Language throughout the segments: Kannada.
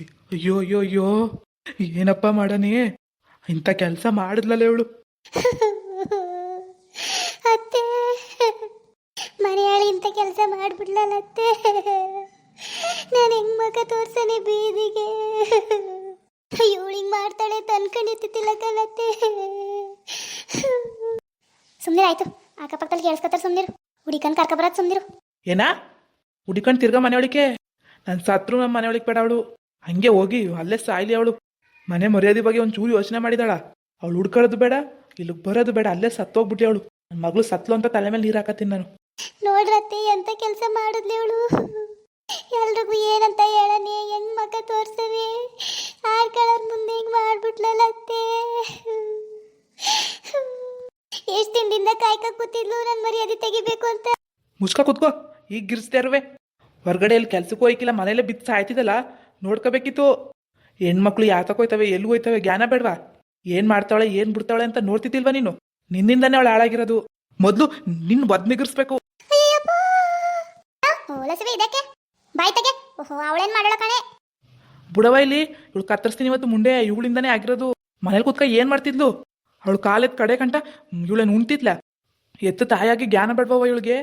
ಅಯ್ಯೋ ಅಯ್ಯೋ ಅಯ್ಯೋ ಏನಪ್ಪ ಮಾಡನಿ ಇಂಥ ಕೆಲಸ ಮಾಡಿದ್ಲಲ್ಲ ಇವಳು. ಅತ್ತೆ ಮನೆಯಾಳಿ ಇಂಥ ಕೆಲಸ ಮಾಡ್ಬಿಡ್ಲಲ್ಲ ಅತ್ತೆ. ನಾನು ಹೆಂಗ್ ಮಗ ತೋರ್ಸನೆ ಬೀದಿಗೆ. ಇವಳು ಹಿಂಗ್ ಮಾಡ್ತಾಳೆ ಅಂತ ಕಣತ್ತೆ ಸುಮ್ನಿರು ಆಯ್ತು. ಅಕ್ಕಪಕ್ಕದಲ್ಲಿ ಕೇಳಿಸ್ಕೊತಾರೆ ಸುಮ್ನಿರು. ಹುಡಿಕಂಡ್ ಕರ್ಕೊಬರತ್ ಸುಮ್ನಿರು. ಏನಾ? ಹುಡಿಕಂಡ್ ತಿರ್ಗಾ ಮನೆಯೊಳಿಕೆ ನನ್ನ ಸತ್ರು ನಮ್ಮ ಮನೆ ಒಳಗೆ ಬೇಡ ಅವಳು. ಹಂಗೆ ಹೋಗಿ ಅಲ್ಲೇ ಸಾಯ್ಲಿ ಅವಳು. ಮನೆ ಮರ್ಯಾದೆ ಬಗ್ಗೆ ಒಂದು ಚೂರು ಯೋಚನೆ ಮಾಡಿದಾಳ. ಅವಳು ಹುಡ್ಕೊಳ್ಳೋದು ಬೇಡ ಇಲ್ಲಿಗೆ ಬರೋದು ಬೇಡ ಅಲ್ಲೇ ಸತ್ತೋಗ್ಬಿಟ್ಟೆ ಅವಳು. ನನ್ನ ಮಗಳು ಸತ್ಲು ಅಂತ ತಲೆ ಮೇಲೆ ನೀರು ಹಾಕತ್ತೀನಿ ನಾನು ನೋಡ್ರತ್ತೆ ಎಂತ ಕೆಲಸ ಮಾಡಿದ್ಲಿ ಅವಳು? ಎಲ್ರಿಗೂ ಏನಂತ ಹೇಳನೆ ಹೆಂಗ್ ಮಗ ತೋರ್ಸವಿ ಆಡ್ಕೊಳ್ಳೋರ್ ಮುಂದೆ ಹಿಂಗ್ ಮಾಡ್ಬಿಟ್ಲಲ್ಲ ಅತ್ತೆ ಎಷ್ಟ್ ದಿನದಿಂದ ಕಾಯ್ಕ ಕೂತಿದ್ಲು ನನ್ ಮರ್ಯಾದೆ ತೆಗಿಬೇಕು ಅಂತ? ಮುಚ್ಕ ಕುತ್ಕೋ ಈಗ ಗಿರ್ಸ್ತಾ ಇರುವೆ. ಹೊರಗಡೆ ಕೆಲ್ಸಕ್ಕೂ ಹೋಯ್ಕಿಲ್ಲ ಮನೇಲೆ ಬಿದ್ದು ಸಾಯ್ತಿದ್ದಲ್ಲ. ನೋಡ್ಕೋಬೇಕಿತ್ತು. ಹೆಣ್ಮಕ್ಳು ಯಾತಕ್ಕೆ ಹೋಯ್ತವೆ ಎಲ್ಲಿ ಹೋಯ್ತವೆ ಜ್ಞಾನ ಬೇಡವಾ? ಏನ್ ಮಾಡ್ತಾಳೆ ಏನ್ ಬಿಡ್ತಾಳೆ ಅಂತ ನೋಡ್ತಿದ್ದಿಲ್ವಾ ನೀನು? ನಿನ್ನಿಂದಾನೇ ಅವಳು ಹಾಳಾಗಿರೋದು. ಮೊದಲು ನಿನ್ನ ಬದ್ ನಿಗರ್ಸ್ಬೇಕು. ಅಯ್ಯಪ್ಪ ಓಲಸವೆ ಇದಕ್ಕೆ? ಬಾಯ್ ತೆಗೆ. ಓಹೋ ಅವಳೇನ್ ಮಾಡೋಳ ಕಣೆ? ಬುಡವ ಇಲ್ಲಿ ಇವಳು ಕತ್ತರಿಸ್ತೀನಿ ಇವತ್ತು ಮುಂಡೆ ಇವಳಿಂದಾನೇ ಆಗಿರೋದು. ಮನೇಲಿ ಕೂತ್ಕ ಏನ್ ಮಾಡ್ತಿದ್ಲು? ಅವಳು ಕಾಲೆತ್ ಕಡೆ ಕಂಟ ಇವಳೇನು ಉಣ್ತಿದ್ಲ? ಎತ್ತು ತಾಯಾಗಿ ಜ್ಞಾನ ಬೇಡವ ಇವಳಿಗೆ?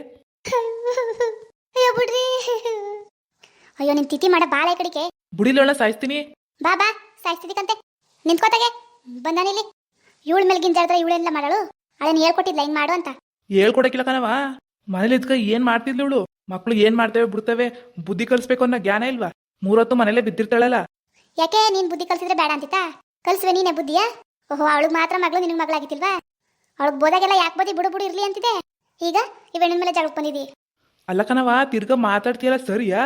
ಅಯ್ಯೋ ನಿನ್ ತಿಥಿ ಮಾಡ ಬಾಳೆ ಕಡಿಕೆ. ಬುಡಿಲೊಳ ಸಾಯಿಸ್ತೀನಿ. ಬಾ ಬಾ ಸಾಯಿಸ್ತಿದ್ದಕ್ಕಂತೆ ನಿಂತ್ಕೋತಾಗೆ ಬಂದಾನಿಲ್ಲಿ ಇವಳ ಮೇಲೆ ಗಿಂಜಾಡ್ದ್ರೆ ಇವಳೆಲ್ಲ ಮಾಡಳು. ಅದನ್ನ ಹೇಳ್ಕೊಟ್ಟಿದ್ಲ ಹಿಂಗ್ ಮಾಡು ಅಂತ. ಹೇಳ್ಕೊಡಕಿಲ್ಲ ಕಣವ ಮನೇಲಿ ಇದ್ಕ ಏನ್ ಮಾಡ್ತಿದ್ಲು ಇವಳು? ಮಕ್ಳು ಏನ್ ಮಾಡ್ತೇವೆ ಬಿಡ್ತೇವೆ ಬುದ್ಧಿ ಕಲ್ಸ್ಬೇಕು ಅನ್ನೋ ಜ್ಞಾನ ಇಲ್ವಾ? ಮೂರೊತ್ತು ಮನೇಲೆ ಬಿದ್ದಿರ್ತಾಳಲ್ಲ. ಯಾಕೆ ನೀನ್ ಬುದ್ಧಿ ಕಲ್ಸಿದ್ರೆ ಬೇಡ ಅಂತಿತ್ತಾ? ಕಲ್ಸುವೆ ನೀನೆ ಬುದ್ಧಿಯಾ? ಓಹೋ ಅವಳಿಗೆ ಮಾತ್ರ ಮಗಳು ನಿನಗೆ ಮಗಳಾಗಿತ್ತಿಲ್ವಾ? ಅವಳಿಗೆ ಬೋದಾಗೆಲ್ಲ ಯಾಕೆ ಬೋದಿ ಬಿಡು ಬಿಡು ಇರ್ಲಿ ಅಂತಿದೆ? ಈಗ ಇವೆಣ್ಣಿನ ಮೇಲೆ ಜಾಗಕ್ಕೆ ಬಂದಿದಿ. ಅಲ್ಲ ಕಣವ ತಿರ್ಗಾ ಮಾತಾಡ್ತೀಯಲ್ಲ ಸರಿಯಾ?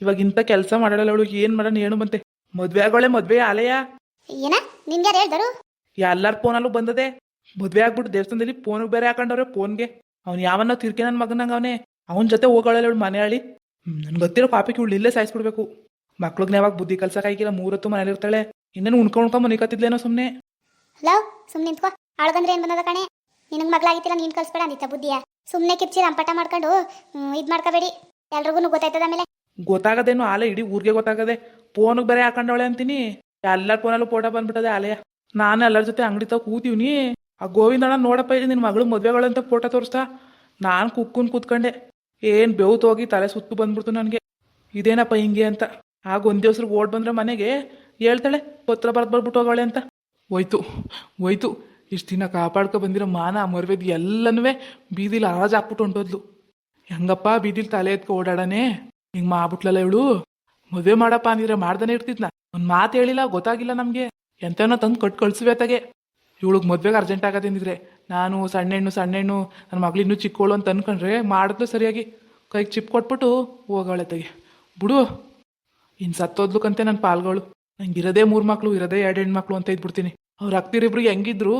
ಇವಾಗ ಇಂತ ಕೆಲಸ ಮಾಡಲ್ಲ ಅವಳು ಏನ್ ಮಾಡೋಣ ಏನು ಬಂತೆ? ಮದ್ವೆ ಆಗೋಳೆ ಮದ್ವೆ ಆಲಯ? ಏನ? ನಿನ್ಗೆ ಹೇಳ್ದರು? ಎಲ್ಲಾರ ಫೋನಲ್ಲೂ ಬಂದದೆ. ಮದ್ವೆ ಆಗ್ಬಿಟ್ಟು ದೇವಸ್ಥಾನದಲ್ಲಿ ಫೋನ್ ಬೇರೆ ಹಾಕೊಂಡವ್ರೆ ಫೋನ್ಗೆ ಅವ್ನು ಯಾವನ್ನ ತಿರ್ಕೆ ನನ್ನ ಮಗನಂಗ ಅವನೇ. ಅವನ ಜೊತೆ ಹೋಗೋಳಲ್ಲ ಇವಳು ಮನೆ ಆಳಿ ನನ್ಗೆ ಗೊತ್ತಿರೋ ಪಾಪಿಗೆ ಇವಳು ಇಲ್ಲೇ ಸಾಯಿಸ್ಬಿಡ್ಬೇಕು. ಮಕ್ಳಿಗೆ ಯಾವಾಗ ಬುದ್ಧಿ ಕಲ್ಸಕ್ಕಾಗಿಲ್ಲ ಮೂರತ್ತು ಮನೇಲಿ ಇರ್ತಾಳೆ. ಇನ್ನೇನು ಉಣ್ಕೊಂಡ್ ಉಣ್ಕೊಂಡ್ ಮನಿಕತ್ತಿದ್ಲೇನೋ ಸುಮ್ಮನೆ ಲವ್ ಸುಮ್ನೆ ನಿಂತ್ಕೋ. ಅವಳಗಂದ್ರೆ ಏನ್ ಬಂದದ ಕಣೆ? ನಿನಗೆ ಮಗಳಾಗಿತ್ತಿಲ್ಲ ನೀನ್ ಕಲ್ಸ್ಬೇಡ ಅಂದಿತ್ತ ಬುದ್ಧಿಯ. ಸುಮ್ನೆ ಕಿಪ್ಚಿ ರಂಪಾಟ ಮಾಡ್ಕೊಂಡು ಇದ್ ಮಾಡ್ಕೋಬೇಡಿ. ಎಲ್ರಿಗೂ ಗೊತ್ತಾಯ್ತದ ಆಮೇಲೆ? ಗೊತ್ತಾಗದೇನು ಆಲೆ ಇಡೀ ಊರಿಗೆ ಗೊತ್ತಾಗದೆ, ಫೋನಿಗೆ ಬೇರೆ ಹಾಕೊಂಡವಳೆ ಅಂತೀನಿ. ಎಲ್ಲರ ಫೋನಲ್ಲೂ ಫೋಟೋ ಬಂದ್ಬಿಟ್ಟದೆ ಆಲೆಯ ನಾನು ಎಲ್ಲರ ಜೊತೆ ಅಂಗಡಿ ತಗ ಕೂತೀವ್ನಿ. ಆ ಗೋವಿಂದಣ್ಣ ನೋಡಪ್ಪ, ಇದು ನಿನ್ನ ಮಗಳು ಮದುವೆಗಳಂತ ಫೋಟೋ ತೋರಿಸ್ತಾ, ನಾನು ಕುಕ್ಕುನ್ ಕೂತ್ಕೊಂಡೆ. ಏನು ಬೆವ್ತು ಹೋಗಿ ತಲೆ ಸುತ್ತು ಬಂದ್ಬಿಡ್ತು ನನಗೆ. ಇದೇನಪ್ಪ ಹಿಂಗೆ ಅಂತ. ಆಗ ಒಂದು ದಿವ್ಸ ಓಡ್ ಬಂದ್ರೆ ಮನೆಗೆ, ಹೇಳ್ತಾಳೆ, ಪತ್ರ ಬರ್ದು ಬರ್ಬಿಟ್ಟು ಹೋಗೋಳೆ ಅಂತ. ಹೋಯ್ತು ಹೋಯ್ತು. ಇಷ್ಟು ದಿನ ಕಾಪಾಡ್ಕೊ ಬಂದಿರೋ ಮಾನ ಮರ್ವೇದ್ ಎಲ್ಲನೂ ಬೀದಿಲಿ ಆರಾಜ್ ಹಾಕ್ಬಿಟ್ಟು ಹೊಂಟೋದ್ಲು. ಹೆಂಗಪ್ಪ ಬೀದಿಲಿ ತಲೆ ಎತ್ಕೊ ಓಡಾಡನೆ? ಹಿಂಗ್ ಮಾಡ್ಬಿಟ್ಲಲ್ಲ ಇವಳು? ಮದುವೆ ಮಾಡಪ್ಪ ಅಂದಿದ್ರೆ ಮಾಡ್ದಾನೆ ಇರ್ತಿದ್ನ. ಒಂದ್ ಮಾತು ಹೇಳಿಲ್ಲ, ಗೊತ್ತಾಗಿಲ್ಲ ನಮ್ಗೆ. ಎಂತನೋ ತಂದು ಕಟ್ ಕಳ್ಸುವೆ ತಗೆ ಇವಳಿಗೆ ಮದ್ವೆಗೆ ಅರ್ಜೆಂಟ್ ಆಗತ್ತೇನಿದ್ರೆ ನಾನು ಸಣ್ಣ ಹೆಣ್ಣು ಸಣ್ಣ ಹೆಣ್ಣು ನನ್ನ ಮಗಳು ಇನ್ನೂ ಚಿಕ್ಕವಳು ಅಂತ ಅನ್ಕೊಂಡ್ರೆ ಮಾಡಿದ್ಲು ಸರಿಯಾಗಿ. ಕೈಗೆ ಚಿಪ್ ಕೊಟ್ಬಿಟ್ಟು ಹೋಗವಳೆ ತಗೆ ಬಿಡು ಇನ್ನು ಸತ್ತೋದ್ಲಕ್ಕಂತೆ ನನ್ನ ಪಾಲ್ಗಳು. ನಂಗೆ ಇರೋದೇ ಮೂರು ಮಕ್ಳು, ಇರೋದೇ ಎರಡು ಹೆಣ್ಮಕ್ಳು ಅಂತ ಇದ್ಬಿಡ್ತೀನಿ. ಅವ್ರ ಅಕ್ತಿರಿಬ್ರು ಹೆಂಗಿದ್ರು?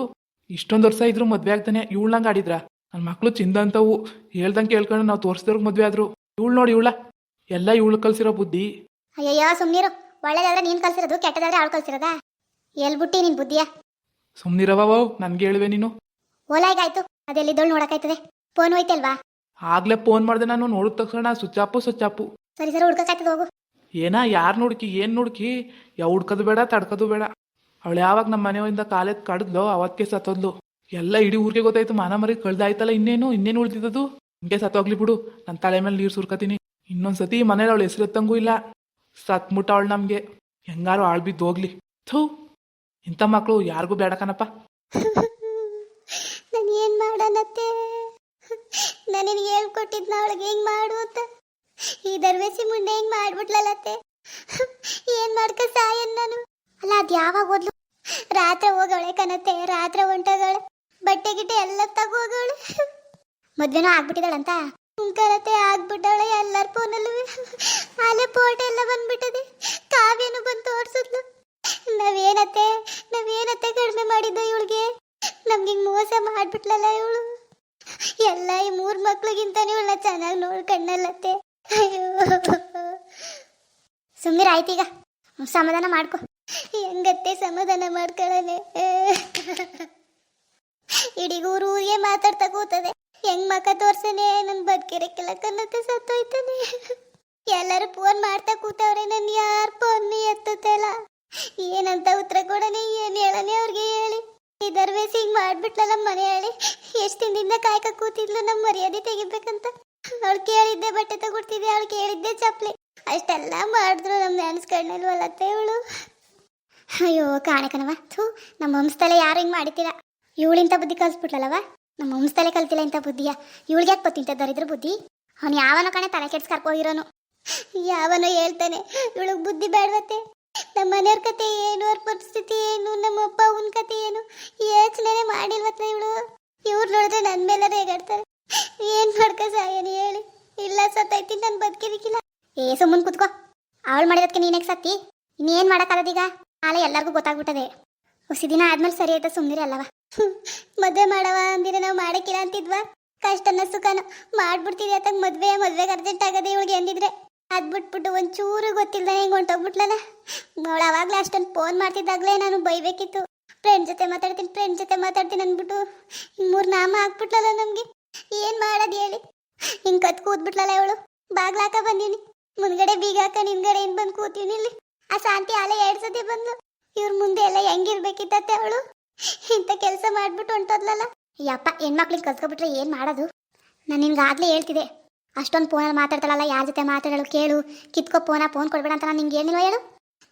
ಇಷ್ಟೊಂದು ವರ್ಷ ಇದ್ರು ಮದ್ವೆ ಆಗ್ತಾನೆ ಇವಳಂಗೆ ಆಡಿದ್ರ? ನನ್ನ ಮಕ್ಳು ಚಿಂದಂತವು ಹೇಳ್ದಂಗೆ ಕೇಳ್ಕೊಂಡು ನಾವು ತೋರಿಸಿದವ್ರಿಗೆ ಮದ್ವೆ ಆದ್ರು. ಇವಳು ನೋಡಿ ಇವಳ. ಎಲ್ಲ ಇವಳು ಕಲ್ಸಿರೋ ಬುದ್ಧಿ? ಅಯ್ಯಯ್ಯೋ ಸುಮ್ನಿರು. ಒಳ್ಳೇದಾದ್ರೆ ನೀನ್ ಕಲ್ಸಿರೋದು ಕೆಟ್ಟದಾದ್ರೆ ಅವಳು ಕಲ್ಸಿರೋದಾ? ಎಲ್ಬಿಟ್ಟಿ ನಿನ್ ಬುದ್ಧಿಯ. ಸುಮ್ನಿರವ ನನ್ಗೆ ಹೇಳುವೆ ನೀನು. ಓಲಾಯ್ಗಾಯ್ತು. ಅದೆಲ್ಲಿದ್ದೋಳು ನೋಡಕ್ಕಾಯ್ತದೆ. ಫೋನ್ ಹೋಯ್ತಲ್ವಾ? ಆಗ್ಲೇ ಫೋನ್ ಮಾಡ್ದೆ ನಾನು ನೋಡಿದ ತಕ್ಷಣ ಸುಚ್ಚಾಪು ಸುಚ್ಚಾಪು. ಸರಿ ಸರಿ ಹುಡ್ಕಾಯ್ತದ ಹೋಗು. ಏನ ಯಾರು ನೋಡ್ಕಿ ಏನ್ ನೋಡ್ಕಿ? ಯಾವ ಹುಡ್ಕೋದು ಬೇಡ ತಡ್ಕೋದು ಬೇಡ. ಅವಳು ಯಾವಾಗ ನಮ್ಮ ಮನೆಯಿಂದ ಕಾಲೆತ್ ಕಡ್ದ್ಲೋ ಅವತ್ತೇ ಸತ್ತೋದ್ಲು. ಎಲ್ಲ ಇಡೀ ಊರಿಗೆ ಗೊತ್ತಾಯ್ತು ಮಾನ ಮರಿ ಕಳ್ದಾಯ್ತಲ್ಲ ಇನ್ನೇನು ಇನ್ನೇನು ಉಳ್ದಿದ್ದದು? ಹಿಂಗೆ ಸತ್ತೋಗ್ಲಿ ಬಿಡು. ನನ್ನ ತಲೆ ಮೇಲೆ ನೀರು ಸುರ್ಕತೀನಿ. ಇನ್ನೊಂದ್ಸತಿ ಮನೇಲಿ ಅವಳು ಹೆಸರು ಎತ್ತಂಗೂ ಇಲ್ಲ ಸತ್ಮುಟ್ಟ ಅವಳು ನಮಗೆ. ಹೆಂಗಾರು ಆಳ್ ಬಿದ್ದು ಹೋಗ್ಲಿ. ಥೂ, ಇಂಥ ಮಕ್ಕಳು ಯಾರಿಗೂ ಬೇಡ ಕಣಪ್ಪ. ನಾನು ಏನು ಮಾಡೋಣತ್ತೆ ನನಗೆ ಹೇಳ್ಕೊಟ್ಟಿದ್ನ ಅವಳಿಗೆ ಹೆಂಗ್ ಮಾಡು ಅಂತ. ಈ ದರ್ವೇಸಿ ಮುಂದೆ ಹೆಂಗ್ ಮಾಡ್ಬಿಟ್ಲಲ್ಲತ್ತೆ ಏನು ಮಾಡ್ಕ ಸಾಯನ್ ನಾನು? ಅಲ್ಲ, ಅದ್ ಯಾವಾಗ ಹೋದ್ಲು? ರಾತ್ರಿ ಹೋಗವಳೆ ಕನತ್ತೆ ರಾತ್ರಿ ಹೊಂಟೋಗವಳೆ ಬಟ್ಟೆ ಗಿಟ್ಟೆ ಎಲ್ಲ ತಗೋಗವಳೆ. ಮದ್ವೆನೂ ಆಗ್ಬಿಟ್ಟಿದಾಳಂತ ಕನತೆ ಆಗ್ಬಿಟ್ಟವಳೆ ಎಲ್ಲರ ಫೋನಲ್ಲೂ ಅಲ್ಲಿ. ಫೋಟೋ ಎಲ್ಲ ಬಂದ್ಬಿಟ್ಟದೆ. ಕಾವ್ಯನು ಬಂದು ತೋರ್ಸದ್ಲು. ನಾವೇನತ್ತೆ ನಾವೇನತ್ತೆ ಕಡಿಮೆ ಮಾಡಿದ್ದು ಇವಳಿಗೆ? ನಮ್ಗೆ ಮೋಸ ಮಾಡ್ಬಿಟ್ಲಲ್ಲ ಇವಳು? ಎಲ್ಲ ಈ ಮೂರ್ ಮಕ್ಳಿಗಿಂತ ಇವಳನ್ನ ಚೆನ್ನಾಗಿ ನೋಡ್ಕಣ್ಣಲ್ಲತ್ತೆ ಅಯ್ಯೋ. ಆಯ್ತೀಗ ಸಮಾಧಾನ ಮಾಡ್ಕೊ. ಹೆಂಗತ್ತೆ ಸಮಾಧಾನ ಮಾಡ್ಕೊಳ್ಳನೆ ಇಡೀ ಊರು ಊರಿಗೆ ಮಾತಾಡ್ತಾ ಕೂತದೆ. ಹೆಂಗ್ ಮಕ ತೋರ್ಸನೆ? ನನ್ ಬದುಕಿರ ಕೆಲಕನ್ನತ್ತೆ ಸತ್ತೋಯ್ತಾನೆ. ಎಲ್ಲರೂ ಫೋನ್ ಮಾಡ್ತಾ ಕೂತವ್ರೆ, ನನ್ ಯಾರ ಫೋನ್ ಎತ್ತುತ್ತಲ್ಲ ಏನಂತ ಉತ್ತರ ಕೊಡನೆ ಏನ್ ಹೇಳನೆ ಅವ್ರಿಗೆ ಹೇಳಿ. ಇದರ್ವೇಸಿ ಹಿಂಗ್ ಮಾಡ್ಬಿಟ್ಲಲ್ಲ ಮನೆ ಹೇಳಿ ಎಷ್ಟ್ ದಿನದಿಂದ ಕಾಯ್ಕ ಕೂತಿದ್ಲು ನಮ್ ಮರ್ಯಾದೆ ತೆಗಿಬೇಕಂತ? ಅವಳು ಕೇಳಿದ್ದೆ ಬಟ್ಟೆ ತಗೊಡ್ತಿದ್ದೆ, ಅವಳು ಕೇಳಿದ್ದೆ ಚಪ್ಲಿ ಅಷ್ಟೆಲ್ಲ ಮಾಡಿದ್ರು ನಮ್ ನೆನ್ಸ್ಕಣ್ಣಲ್ವಲ್ಲತ್ತೆ ಇವಳು. ಅಯ್ಯೋ ಕಾಣಕನವ ಥೂ ನಮ್ಮ ವಂಶದಲ್ಲೇ ಯಾರು ಹಿಂಗ್ ಮಾಡಿತೀರಾ ಇವಳಿಂತ ಬುದ್ಧಿ ಕಲ್ಸ್ಬಿಟ್ಲಲ್ಲವಾ ನಮ್ಮ ವಂಶದಲ್ಲೇ ಕಲ್ತಿಲ್ಲ ಇಂಥ ಬುದ್ಧಿಯ. ಇವಳಿಗೆ ಯಾಕೆ ಗೊತ್ತಿಂತ ದರಿದ್ರ ಬುದ್ಧಿ? ಅವನು ಯಾವನೋ ಕಣೆ ತಲೆ ಕೆಡ್ಸ್ ಕರ್ಕೋಗಿರೋನು ಯಾವನೋ ಹೇಳ್ತಾನೆ, ಇವಳಿಗೆ ಬುದ್ಧಿ ಬೇಡವತ್ತೆ. ನಮ್ಮ ಮನೆಯವ್ರ ಕತೆ ಏನು, ಅವ್ರ ಪರಿಸ್ಥಿತಿ ಏನು ನಮ್ಮ ಅಪ್ಪ ಅವನ ಕತೆ ಏನು? ಯೋಚನೆ ಮಾಡಿಲ್ವತ್ತ ಇವಳು? ಇವ್ರು ನೋಡಿದ್ರೆ ನನ್ನ ಮೇಲೆ ರೇಗಾಡ್ತಾರೆ ಏನು ಮಾಡ್ಕ ಸಾಯನಿ ಹೇಳಿ. ಇಲ್ಲ ಸತ್ತೈತಿ, ನಾನು ಬದುಕಿರಿಕಿಲ್ಲ ಏ, ಸುಮ್ಮನೆ ಕುತ್ಕೋ. ಅವಳು ಮಾಡಿದಕ್ಕೆ ನೀನೇ ಸತ್ತಿ? ಇನ್ನೇನು ಮಾಡೋಕ್ಕಾಗದೀಗ? ನಾಳೆ ಎಲ್ಲರಿಗೂ ಗೊತ್ತಾಗ್ಬಿಟ್ಟದೆ. ಹೊಸ ದಿನ ಆದ್ಮೇಲೆ ಸರಿ ಆಯ್ತಾ ಸುಮ್ಮನಿರಿ ಅಲ್ಲವ ಮದ್ವೆ ಮಾಡವ ಅಂದಿರ ನಾವು ಮಾಡಕ್ಕಿಲ್ಲ ಅಂತಿದ್ವಾ. ಕಷ್ಟನ ಸುಖನ ಮಾಡ್ಬಿಡ್ತೀವಿ ಅತ್ತಾಗ ಮದ್ವೆ, ಮದ್ವೆಗೆ ಅರ್ಜೆಂಟ್ ಆಗದೆ ಇವಳಿಗೆ ಅಂದಿದ್ರೆ. ಅದ್ ಬಿಟ್ಬಿಟ್ಟು ಒಂಚೂರು ಗೊತ್ತಿಲ್ಲ ಹೆಂಗ್ ಹೊಂಟೋಗ್ಬಿಟ್ಲಲ್ಲ ಅವಳು ಅವಾಗ್ಲೇ ಅಷ್ಟೊಂದು ಫೋನ್ ಮಾಡ್ತಿದ್ದಾಗ್ಲೇ ನಾನು ಬೈಬೇಕಿತ್ತು. ಫ್ರೆಂಡ್ ಜೊತೆ ಮಾತಾಡ್ತೀನಿ ಫ್ರೆಂಡ್ ಜೊತೆ ಮಾತಾಡ್ತೀನಿ ಅಂದ್ಬಿಟ್ಟು ಮೂರು ನಾಮ ಹಾಕ್ಬಿಟ್ಲಲ್ಲ ನಮ್ಗೆ. ಏನ್ ಮಾಡೋದು ಹೇಳಿ. ಹಿಂಗ್ ಕತ್ ಕೂತ್ಬಿಟ್ಲಲ್ಲ ಇವಳು. ಬಾಗ್ಲಾಕ ಬಂದೀನಿ. ಮುಂದ್ಗಡೆ ಬೀಗ ಹಾಕ, ನಿನ್ಗಡೆ ಏನ್ ಬಂದ್ ಕೂತೀನಿ ಇಲ್ಲಿ ಆ ಶಾಂತಿ ಅಲೆ ಎರಡ್ ಸತಿ ಬಂದ್ಲು. ಇವ್ರ ಮುಂದೆ ಎಲ್ಲ ಹೆಂಗಿರ್ಬೇಕಿತ್ತತ್ತೆ ಅವಳು. ಇಂಥ ಕೆಲಸ ಮಾಡ್ಬಿಟ್ಟು ಹೊಂಟೋದ್ಲಲ್ಲ? ಯಪ್ಪ, ಹೆಣ್ಮಕ್ಳಿಗೆ ಕಲ್ತ್ಕೊಬಿಟ್ರೆ ಏನು ಮಾಡೋದು? ನಾನು ನಿನ್ಗಾಗ್ಲೇ ಹೇಳ್ತಿದೆ ಅಷ್ಟೊಂದು ಫೋನಲ್ಲಿ ಮಾತಾಡ್ತಾಳಲ್ಲ, ಯಾರ ಜೊತೆ ಮಾತಾಡಲು ಕೇಳು. ಕಿತ್ಕೋ ಫೋನ, ಫೋನ್ ಕೊಡ್ಬೇಡ ಅಂತ ನಾನು ನಿಂಗೆ ಹೇಳಿಲ್ವ ಹೇಳು?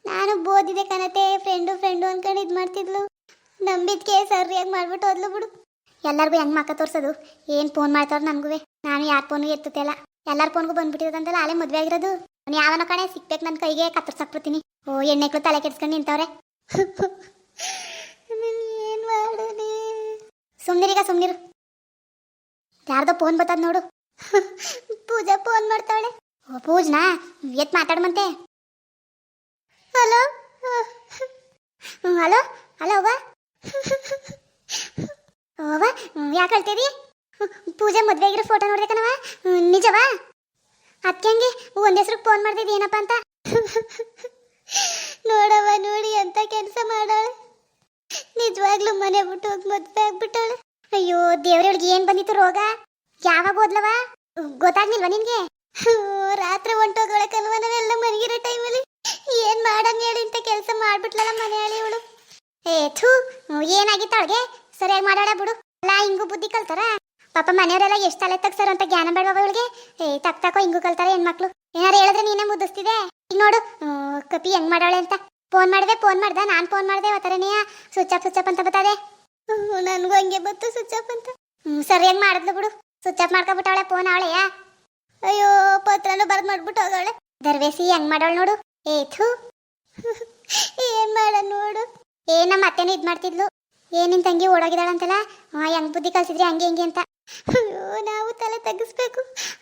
ನಾನು ಬೋದಿದೆ ಕನತೆ ಫ್ರೆಂಡು ಫ್ರೆಂಡು ಅನ್ಕೊಂಡು ಇದು ಮಾಡ್ತಿದ್ಲು. ನಂಬಿದ್ಕೆ ಸರಿಯಾಗಿ ಮಾಡ್ಬಿಟ್ಟು ಹೋದ್ಲು ಬಿಡು. ಎಲ್ಲರಿಗೂ ಹೆಂಗ್ ಮಕ್ಕ ತೋರ್ಸೋದು? ಏನು ಫೋನ್ ಮಾಡ್ತಾರ ನನಗೂ ನಾನು ಯಾರ ಫೋನು ಎತ್ತುತ್ತಿಲ್ಲ ಎಲ್ಲರ ಫೋನ್ಗೂ ಬಂದ್ಬಿಟ್ಟಿರೋದಂತಲ್ಲ ಅಲ್ಲೇ ಮದುವೆ ಆಗಿರೋದು? ಅವ್ನು ಯಾವನ ಕಣೆ, ಸಿಕ್ಬೇಕು ನನ್ನ ಕೈಗೆ ಕತ್ತರ್ಸಾಕ್ಬಿಡ್ತೀನಿ ಓ ಎಣ್ಣೆಕ್ಳು ತಲೆ ಕೆಡ್ಸ್ಕೊಂಡು ನಿಂತವ್ರೆ. ಸುಮ್ನಿರೀಗ ಸುಮ್ನಿರು. ಯಾರ್ದೋ ಫೋನ್ ಬರ್ತದ ನೋಡು. ಪೂಜಾ ಫೋನ್ ಮಾಡ್ತಾಳೆ ಓ, ಪೂಜ್ನಾ? ಎತ್ ಮಾತಾಡ್ಮಂತೆ? ಹಲೋ? ಹಲೋ? ಹಲೋ, ಅವ್ವ? ಅವ್ವ ಯಾಕೆ ಹೇಳ್ತೀರಿ ಪೂಜೆ ಮದ್ವೆಗಿರೋ ಫೋಟೋ ನೋಡ್ಬೇಕನವ ನಿಜವಾ ಅದಕ್ಕೆ ಹಂಗೆ ಒಂದ್ ಹೆಸ್ರಿಗೆ ಫೋನ್ ಮಾಡ್ತಿದ್ದೆ ಏನಪ್ಪ ಅಂತ? ನೋಡವ್ವ, ನೋಡಿ ಅಂತ ನಿಜವಾಗ್ಲೂ ಮನೆ ಬಿಟ್ಟು ಮದ್ವೆ ಆಗ್ಬಿಟ್ಟಾಳೆ. ಅಯ್ಯೋ, ದೇವ್ರೊಳಗೆ ಏನ್ ಬಂದಿತ್ತು ರೋಗ? ಯಾವಾಗ ಓದ್ಲವ? ಗೊತ್ತಾಗ್ಲಿಲ್ವ ನಿನ್ಗೆ? ರಾತ್ರಿ ಹೊಂಟೋಗೋಳೆ ಕಲ್ವ ನಾವೆಲ್ಲ ಮನಗಿರೋ ಟೈಮಲ್ಲಿ ಏನ್ ಮಾಡಂಗ ಹೇಳಿ ಅಂತ ಕೆಲಸ ಮಾಡ್ಬಿಟ್ಲಲ್ಲ ಮನೆ ಇವಳು? ಏ, ಥೂ, ಏನಾಗಿತ್ತು ಅವಳಿಗೆ? ಸರಿಯಾಗಿ ಮಾಡಾಳ ಬಿಡು. ಅಲ್ಲ ಹಿಂಗೂ ಬುದ್ಧಿ ಕಲ್ತಾರ? ಪಾಪ ಮನೆಯವರೆಲ್ಲ ಎಷ್ಟು ತಲೆ ತಗ್ಸಾರ ಅಂತ ಜ್ಞಾನ ಬೇಡವ ಅವಳಿಗೆ ಏ, ತಕ್ ತಕೋ ಹಿಂಗೂ ಕಲ್ತಾರೆ ಹೆಣ್ಮಕ್ಳು. ಏನಾರು ಹೇಳಿದ್ರೆ ನೀನೇ ಮುದ್ದಿಸ್ತಿದೆ? ಈಗ ನೋಡು ಕಪಿ ಹೆಂಗ್ ಮಾಡಾಳೆ ಅಂತ. ಫೋನ್ ಮಾಡಿದೆ ಫೋನ್ ಮಾಡ್ದೆ ನಾನು ಫೋನ್ ಮಾಡಿದೆ ಅವತರನೆಯ? ಸ್ವಿಚ್ ಆಫ್ ಸ್ವಿಚ್ ಆಫ್ ಅಂತ ಬತ್ತದೆ ನನಗೂ ಹಂಗೆ ಬತ್ತು ಸ್ವಿಚ್ ಆಫ್ ಅಂತ. ಹ್ಞೂ ಸರಿಯಾಗಿ ಮಾಡಿದ್ಲು ಬಿಡು. ಸ್ವಿಚ್ ಆಫ್ ಮಾಡ್ಕೊಬಿಟ್ಟವಳೆ ಫೋನ್ ಅವಳೆಯ ಅಯ್ಯೋ ಪತ್ರನು ಬರ್ದ್ ಮಾಡ್ಬಿಟ್ಟು ಹೋಗವಳೆ. ದರ್ವೇಸಿ ಹೆಂಗ್ ಮಾಡೋಳು ನೋಡು. ಏಥು ಏನ್ ಮಾಡ ನೋಡು. ಏ ನಮ್ಮ ಅತ್ತೆನೂ ಇದ್ ಮಾಡ್ತಿದ್ಲು. ಏನಿನ್ ನಿನ್ ತಂಗಿ ಓಡೋಗಿದಾಳಂತಲ್ಲ ಆ, ಹೆಂಗ್ ಬುದ್ಧಿ ಕಲ್ಸಿದ್ರಿ ಹಂಗೆ ಹಿಂಗೆ ಅಂತ. ಅಯ್ಯೋ ನಾವು ತಲೆ ತಗ್ಸ್ಬೇಕು.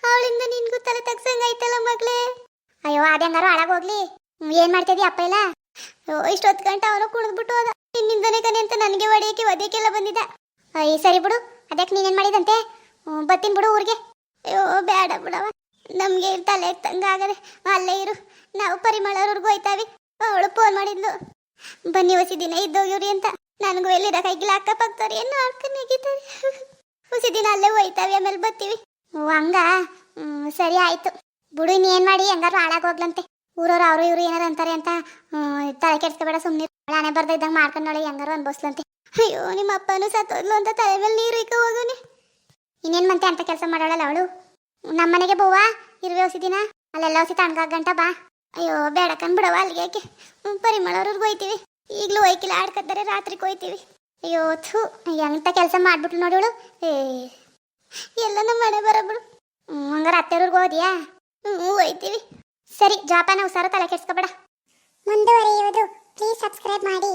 ಅವಳಿಂದ ನಿನ್ಗೂ ತಲೆ ತಗ್ಸಂಗಾಯ್ತಲ್ಲ ಮಗ್ಲೇ ಅಯ್ಯೋ ಅದಂಗಾರು ಹಾಳಾಗೋಗ್ಲಿ ಹೋಗ್ಲಿ. ಏನ್ ಮಾಡ್ತಿದ್ದಿ ಅಪ್ಪ ಇಲ್ಲ ಇಷ್ಟೊತ್ತು ಗಂಟೆ ಅವನು ಕುಡಿದ್ಬಿಟ್ಟು ಹೋದ. ನಿನ್ನಿಂದನೇ ಕನೆ ಅಂತ ನನಗೆ ಒಡೆಯಕ್ಕೆ ಒದೆಯಕ್ಕೆಲ್ಲ ಬಂದಿದ್ದ. ಅಯ್ಯ ಸರಿ ಬಿಡು, ಅದಕ್ಕೆ ನೀನೇನ್ ಮಾಡಿದಂತೆ? ಬತ್ತೀನಿ ಬಿಡು ಊರಿಗೆ. ಅಯ್ಯೋ, ಬೇಡ ಬಿಡವ ನಮಗೆ ತಲೆ ತಂಗಾಗದೆ ಅಲ್ಲೇ ಇರು. ನಾವು ಪರಿಮಳವ್ರಿಗೂ ಹೋಯ್ತಾವಿ. ಅವಳು ಫೋನ್ ಮಾಡಿದ್ಲು. ಬನ್ನಿ ಹೊಸಿ ದಿನ ಇದ್ದೋಗಿವ್ರಿ ಅಂತ. ನನಗೂ ಎಲ್ಲಿರ ಕೈಗಿಲ್ಲ ಅಕ್ಕಪಕ್ಕದವ್ರು ಏನು ಮಾಡ್ಕೊಂಡು ಹೇಗಿದ್ದಾರೆ ಹೊಸಿ ಅಲ್ಲೇ ಹೋಯ್ತಾವಿ, ಆಮೇಲೆ ಬರ್ತೀವಿ. ಹಂಗ? ಸರಿ ಆಯ್ತು. ಬಿಡು ಏನು ಮಾಡಿ? ಹೆಂಗಾರು ಹಾಳಾಗೋಗ್ಲಂತೆ ಊರವ್ರು ಅವರು ಇವ್ರು ಏನಾರ ಅಂತಾರೆ ಅಂತ ತಲೆ ಕೆಡ್ಸ್ಕೊಬೇಡ ಸುಮ್ಮನೆ ಹಣೆ ಬರ್ದ ಇದ್ದಂಗೆ ಮಾಡ್ಕೊಂಡು ನೋಡಿ, ಹೆಂಗಾರು ಅನ್ಬೋಸ್ಲಂತೆ ಅಯ್ಯೋ ನಿಮ್ಮ ಅಪ್ಪನೂ ಸತ್ತೋದ್ಲು ಅಂತ ತಲೆ ಮೇಲೆ ನೀರು ಇಕ್ಕ ಹೋಗೋನಿ. ಇನ್ನೇನ್ ಮಂತೆ ಅಂತ ಕೆಲಸ ಮಾಡೋಳಲ್ಲ ಅವಳು? ನಮ್ಮನೆಗೆ ಬೋವಾ, ಇರುವೆ ಹೊಸಿದಿನ ಅಲ್ಲೆಲ್ಲ ಹೊಸಿ ತಣ್ಗಾಗ ಗಂಟ ಬಾ. ಅಯ್ಯೋ ಬೇಡ ಬಿಡವ ಅಲ್ಲಿಗೆ ಯಾಕೆ? ಪರಿಮಳವ್ರಿಗೆ ಹೋಯ್ತೀವಿ. ಈಗಲೂ ಹೋಯ್ಕಿಲ್ಲ, ಆಡ್ಕತ್ತಾರೆ ರಾತ್ರಿ ಹೋಯ್ತೀವಿ. ಅಯ್ಯೋ, ಥೂ, ಎಂತ ಕೆಲಸ ಮಾಡ್ಬಿಟ್ಲು ನೋಡಿವಳು ಏ, ಎಲ್ಲ ನಮ್ಮ ಮನೆ ಬರಬಿಡು ಹಂಗಾರೆ ಅತ್ತೆಯವ್ರಿಗೆ ಹೋದಿಯಾ? ಹ್ಞೂ ಹೋಯ್ತೀವಿ. ಸರಿ ಜಾಪಾನ ಹುಷಾರು ತಲೆ ಕೆಡಿಸ್ಕೋಬೇಡ. ಮುಂದುವರಿಯುವುದು ಪ್ಲೀಸ್ ಸಬ್ಸ್ಕ್ರೈಬ್ ಮಾಡಿ.